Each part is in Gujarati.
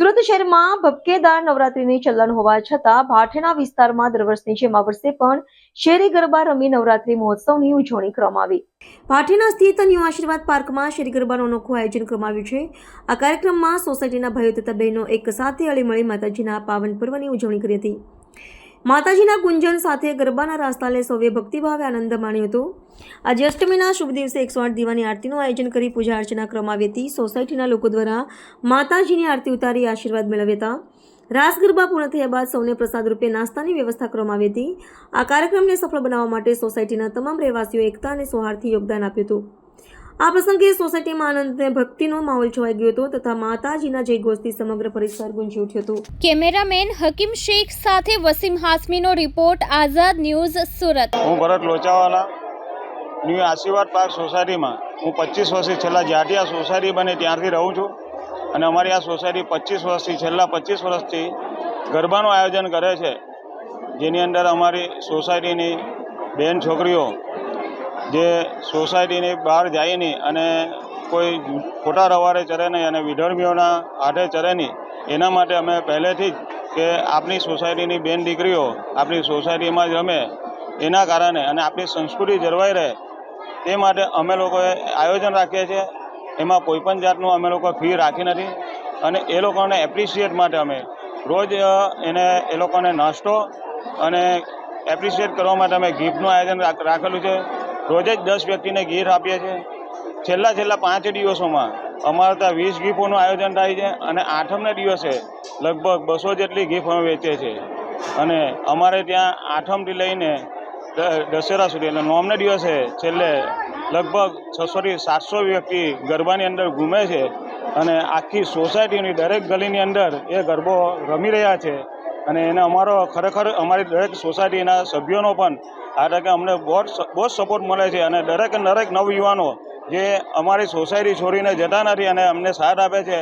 સુરત શહેરમાં ભપકેદાર નવરાત્રીની ચલણ હોવા છતાં ભાઠેના વિસ્તારમાં દર વર્ષની જેમ આ વર્ષે પણ શેરી ગરબા રમી નવરાત્રી મહોત્સવની ઉજવણી કરવામાં આવી. ભાઠેના સ્થિત ન્યુ આશીર્વાદ પાર્કમાં શેરી ગરબાનું અનોખું આયોજન કરવામાં આવ્યું છે. આ કાર્યક્રમમાં સોસાયટીના ભાઈઓ તથા બહેનો એક સાથે અળીમળી માતાજીના પાવન પર્વની ઉજવણી કરી હતી. માતાજીના ગુંજન સાથે ગરબાના રાસ્તાલે સૌએ ભક્તિભાવે આનંદ માણ્યો હતો. આજે અષ્ટમીના શુભ દિવસે એકસો આઠ દીવાની આરતીનું આયોજન કરી પૂજા અર્ચના કરવામાં આવી હતી સોસાયટીના લોકો દ્વારા માતાજીની આરતી ઉતારી આશીર્વાદ મેળવ્યા હતા. રાસ ગરબા પૂર્ણ થયા બાદ સૌને પ્રસાદ રૂપે નાસ્તાની વ્યવસ્થા કરવામાં આવી હતી આ કાર્યક્રમને સફળ બનાવવા માટે સોસાયટીના તમામ રહેવાસીઓ એકતા અને સૌહાર્દથી યોગદાન આપ્યું હતું. આ પ્રસંગે સોસાયટીમાં આનંદ અને ભક્તિનો માહોલ છવાઈ ગયો હતો તથા માતાજીના જયઘોષથી સમગ્ર પરિસર ગુંજી ઉઠ્યો હતો. કેમેરામેન હકીમ શેખ સાથે વસીમ હાસમીનો રિપોર્ટ આઝાદ ન્યૂઝ સુરત. હું ભરત લોચાવાલા ન્યૂ આશીર્વાદ પાર્ક સોસાયટીમાં. હું પચીસ વર્ષથી છેલ્લા જ્યારથી આ સોસાયટી બને ત્યારથી રહું છું. અને અમારી આ સોસાયટી પચીસ વર્ષથી છેલ્લા પચીસ વર્ષથી ગરબાનું આયોજન કરે છે. જેની અંદર અમારી સોસાયટીની બેન છોકરીઓ જે સોસાયટીની બહાર જાય નહીં અને કોઈ ખોટા રવારે ચરે નહીં અને વિધર્મીઓના હાથે ચરે નહીં, એના માટે અમે પહેલેથી જ કે આપણી સોસાયટીની બેન દીકરીઓ આપણી સોસાયટીમાં જ રમે, એના કારણે અને આપણી સંસ્કૃતિ જળવાઈ રહે તે માટે અમે લોકોએ આયોજન રાખીએ છીએ. એમાં કોઈપણ જાતનું અમે લોકો ફી રાખી નથી અને એ લોકોને એપ્રિશિએટ માટે અમે રોજ એને એ લોકોને નાસ્તો અને એપ્રિશિએટ કરવા માટે અમે ગિફ્ટનું આયોજન રાખ- રાખેલું છે. રોજે જ દસ વ્યક્તિને ગિફ્ટ આપીએ છીએ. છેલ્લા છેલ્લા પાંચ દિવસોમાં અમારે ત્યાં વીસ ગીફોનું આયોજન થાય છે અને આઠમના દિવસે લગભગ બસો જેટલી ગીફ અમે વેચીએ છીએ. અને અમારે ત્યાં આઠમથી લઈને દશેરા સુધી, એટલે નોમના દિવસે છેલ્લે લગભગ છસોથી સાતસો વ્યક્તિ ગરબાની અંદર ઘૂમે છે અને આખી સોસાયટીની દરેક ગલીની અંદર એ ગરબો રમી રહ્યા છે. અને એને અમારો ખરેખર અમારી દરેક સોસાયટીના સભ્યોનો પણ આ તકે અમને બહુ બહુ સપોર્ટ મળે છે અને દરેક દરેક નવયુવાનો જે અમારી સોસાયટી છોડીને જતા નથી અને અમને સાથ આપે છે,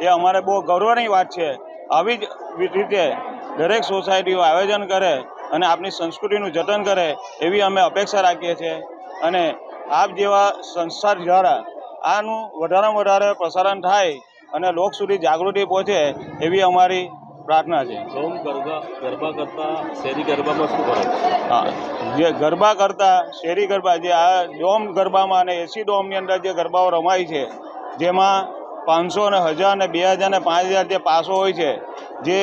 એ અમારે બહુ ગૌરવની વાત છે. આવી જ રીતે દરેક સોસાયટીઓ આયોજન કરે અને આપની સંસ્કૃતિનું જતન કરે એવી અમે અપેક્ષા રાખીએ છીએ. અને આપ જેવા સંસ્થા દ્વારા આનું વધારેમાં વધારે પ્રસારણ થાય અને લોક સુધી જાગૃતિ પહોંચે એવી અમારી પ્રાર્થના છે. ડોમ ગરબા ગરબા કરતા શેરી ગરબામાં શું ફરક? હા જે ગરબા કરતા શેરી ગરબા જે આ ડોમ ગરબામાં અને એસી ડોમની અંદર જે ગરબાઓ રમાય છે જેમાં પાંચસો ને હજાર ને બે હજાર ને પાંચ હજાર જે પાસો હોય છે જે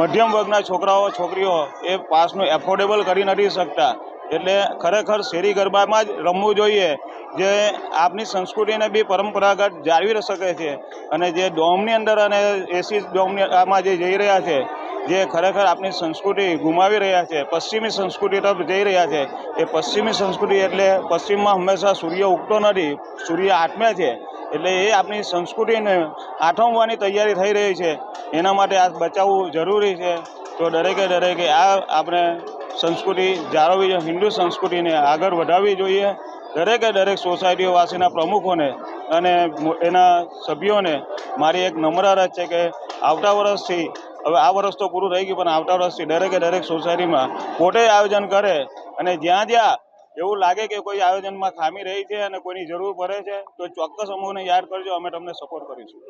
મધ્યમ વર્ગના છોકરાઓ છોકરીઓ એ પાસનું એફોર્ડેબલ કરી નથી શકતા. એટલે ખરેખર શેરી ગરબામાં જ રમવું જોઈએ, જે આપની સંસ્કૃતિને બી પરંપરાગત જાળવી શકે છે. અને જે ડોમની અંદર અને એસી ડોમની આમાં જે જઈ રહ્યા છે, જે ખરેખર આપણી સંસ્કૃતિ ગુમાવી રહ્યા છે, પશ્ચિમી સંસ્કૃતિ તરફ જઈ રહ્યા છે, એ પશ્ચિમી સંસ્કૃતિ એટલે પશ્ચિમમાં હંમેશા સૂર્ય ઉગતો નથી, સૂર્ય આઠમે છે. એટલે એ આપણી સંસ્કૃતિને આઠમવાની તૈયારી થઈ રહી છે. એના માટે આ બચાવવું જરૂરી છે. તો દરેકે દરેકે આ આપણે સંસ્કૃતિ જાળવવી જોઈએ, હિન્દુ સંસ્કૃતિને આગળ વધારવી જોઈએ. દરેકે દરેક સોસાયટીઓ વાસીના પ્રમુખોને અને એના સભ્યોને મારી એક નમ્ર છે કે આવતા વર્ષથી, હવે આ વર્ષ તો પૂરું થઈ ગયું, પણ આવતા વર્ષથી દરેકે દરેક સોસાયટીમાં પોતે આયોજન કરે અને જ્યાં જ્યાં એવું લાગે કે કોઈ આયોજનમાં ખામી રહી છે અને કોઈની જરૂર પડે છે, તો ચોક્કસ અમને યાદ કરજો, અમે તમને સપોર્ટ કરીશું.